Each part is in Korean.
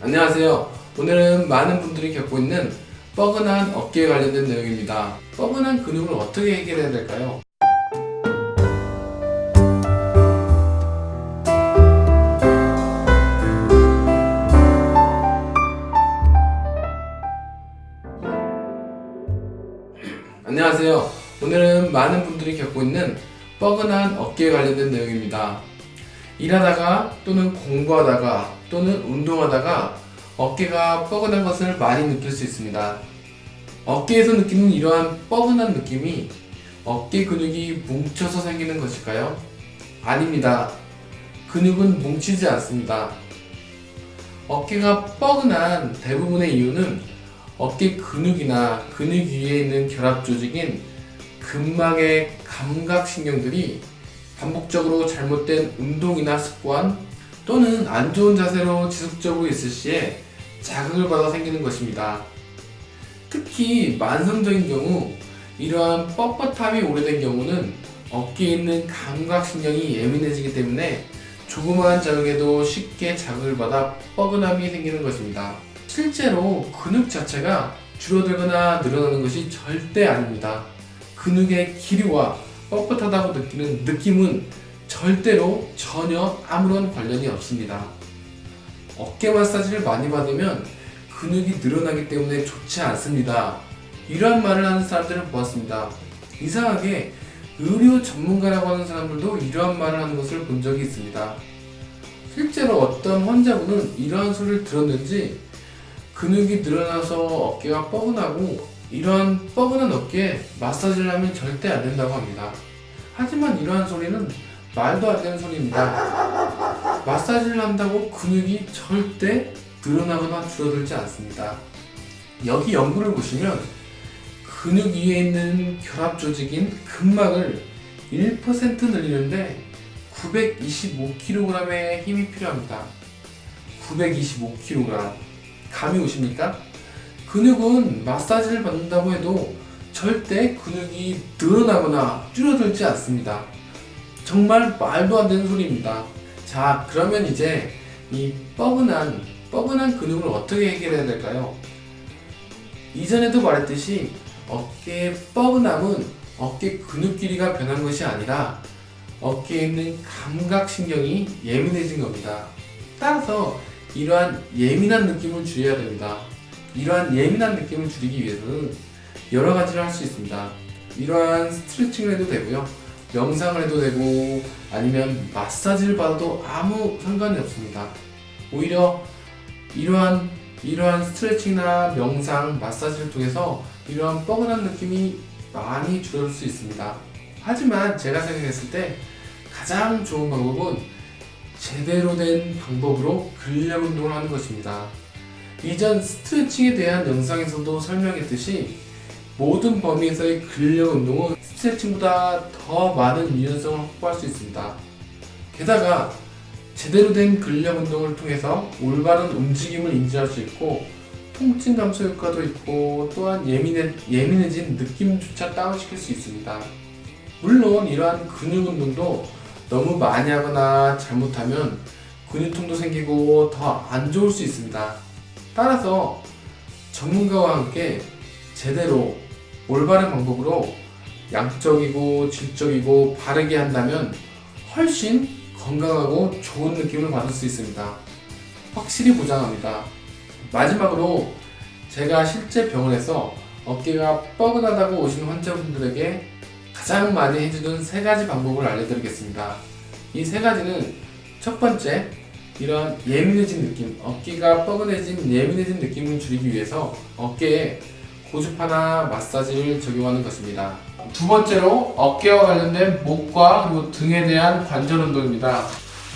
안녕하세요. 오늘은 많은 분들이 겪고 있는 뻐근한 어깨에 관련된 내용입니다. 뻐근한 근육을 어떻게 해결해야 될까요? 안녕하세요. 오늘은 많은 분들이 겪고 있는 뻐근한 어깨에 관련된 내용입니다. 일하다가 또는 공부하다가 또는 운동하다가 어깨가 뻐근한 것을 많이 느낄 수 있습니다. 어깨에서 느끼는 이러한 뻐근한 느낌이 어깨 근육이 뭉쳐서 생기는 것일까요? 아닙니다. 근육은 뭉치지 않습니다. 어깨가 뻐근한 대부분의 이유는 어깨 근육이나 근육 위에 있는 결합 조직인 근막의 감각신경들이 반복적으로 잘못된 운동이나 습관 또는 안 좋은 자세로 지속적으로 있을 시에 자극을 받아 생기는 것입니다. 특히 만성적인 경우 이러한 뻣뻣함이 오래된 경우는 어깨에 있는 감각신경이 예민해지기 때문에 조그마한 자극에도 쉽게 자극을 받아 뻐근함이 생기는 것입니다. 실제로 근육 자체가 줄어들거나 늘어나는 것이 절대 아닙니다. 근육의 기류와 뻣뻣하다고 느끼는 느낌은 절대로 전혀 아무런 관련이 없습니다. 어깨 마사지를 많이 받으면 근육이 늘어나기 때문에 좋지 않습니다. 이러한 말을 하는 사람들을 보았습니다. 이상하게 의료 전문가라고 하는 사람들도 이러한 말을 하는 것을 본 적이 있습니다. 실제로 어떤 환자분은 이러한 소리를 들었는지 근육이 늘어나서 어깨가 뻐근하고 이러한 뻐근한 어깨에 마사지를 하면 절대 안 된다고 합니다. 하지만 이러한 소리는 말도 안 되는 소리입니다. 마사지를 한다고 근육이 절대 늘어나거나 줄어들지 않습니다. 여기 연구를 보시면 근육 위에 있는 결합 조직인 근막을 1% 늘리는데 925kg의 힘이 필요합니다. 925kg. 감이 오십니까? 근육은 마사지를 받는다고 해도 절대 근육이 늘어나거나 줄어들지 않습니다. 정말 말도 안 되는 소리입니다. 자, 그러면 이제 이 뻐근한, 뻐근한 근육을 어떻게 해결해야 될까요? 이전에도 말했듯이 어깨의 뻐근함은 어깨 근육 길이가 변한 것이 아니라 어깨에 있는 감각신경이 예민해진 겁니다. 따라서 이러한 예민한 느낌을 줄여야 됩니다. 이러한 예민한 느낌을 줄이기 위해서는 여러 가지를 할 수 있습니다. 이러한 스트레칭을 해도 되고요. 명상을 해도 되고 아니면 마사지를 받아도 아무 상관이 없습니다. 오히려 이러한 이러한 스트레칭이나 명상, 마사지를 통해서 이러한 뻐근한 느낌이 많이 줄어들 수 있습니다. 하지만 제가 생각했을 때 가장 좋은 방법은 제대로 된 방법으로 근력 운동을 하는 것입니다. 이전 스트레칭에 대한 영상에서도 설명했듯이 모든 범위에서의 근력 운동은 스트레칭보다 더 많은 유연성을 확보할 수 있습니다. 게다가 제대로 된 근력 운동을 통해서 올바른 움직임을 인지할 수 있고 통증 감소 효과도 있고 또한 예민해, 예민해진 느낌조차 다운시킬 수 있습니다. 물론 이러한 근육 운동도 너무 많이 하거나 잘못하면 근육통도 생기고 더 안 좋을 수 있습니다. 따라서 전문가와 함께 제대로 올바른 방법으로 양적이고 질적이고 바르게 한다면 훨씬 건강하고 좋은 느낌을 받을 수 있습니다. 확실히 보장합니다. 마지막으로 제가 실제 병원에서 어깨가 뻐근하다고 오신 환자분들에게 가장 많이 해주는 세 가지 방법을 알려드리겠습니다. 이 세 가지는 첫 번째, 이런 예민해진 느낌, 어깨가 뻐근해진 예민해진 느낌을 줄이기 위해서 어깨에 고주파나 마사지를 적용하는 것입니다. 두 번째로 어깨와 관련된 목과 그리고 등에 대한 관절 운동입니다.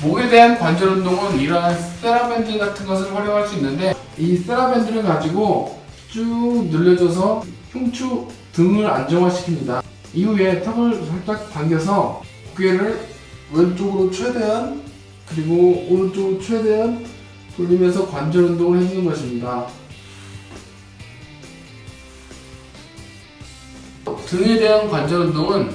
목에 대한 관절 운동은 이러한 세라밴드 같은 것을 활용할 수 있는데 이 세라밴드를 가지고 쭉 늘려줘서 흉추 등을 안정화시킵니다. 이후에 턱을 살짝 당겨서 고개를 왼쪽으로 최대한 그리고 오른쪽으로 최대한 돌리면서 관절 운동을 해주는 것입니다. 등에 대한 관절 운동은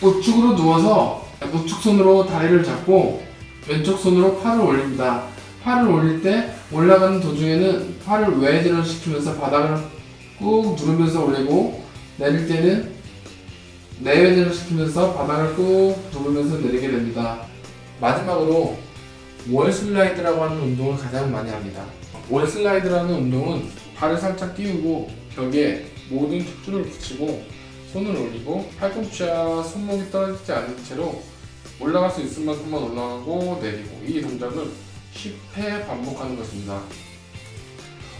우측으로 누워서 우측 손으로 다리를 잡고 왼쪽 손으로 팔을 올립니다. 팔을 올릴 때 올라가는 도중에는 팔을 외진을 시키면서 바닥을 꾹 누르면서 올리고 내릴 때는 내외진을 시키면서 바닥을 꾹 누르면서 내리게 됩니다. 마지막으로 월 슬라이드라고 하는 운동을 가장 많이 합니다. 월 슬라이드라는 운동은 발을 살짝 띄우고 벽에 모든 척추를 붙이고 손을 올리고 팔꿈치와 손목이 떨어지지 않은 채로 올라갈 수 있을 만큼만 올라가고 내리고 이 동작을 10회 반복하는 것입니다.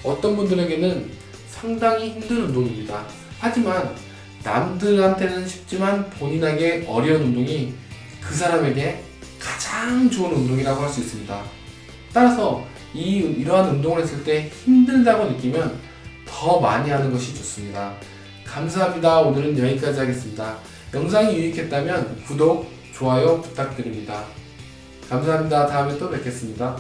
어떤 분들에게는 상당히 힘든 운동입니다. 하지만 남들한테는 쉽지만 본인에게 어려운 운동이 그 사람에게 가장 좋은 운동이라고 할 수 있습니다. 따라서 이 이러한 운동을 했을 때 힘들다고 느끼면 더 많이 하는 것이 좋습니다. 감사합니다. 오늘은 여기까지 하겠습니다. 영상이 유익했다면 구독, 좋아요 부탁드립니다. 감사합니다. 다음에 또 뵙겠습니다.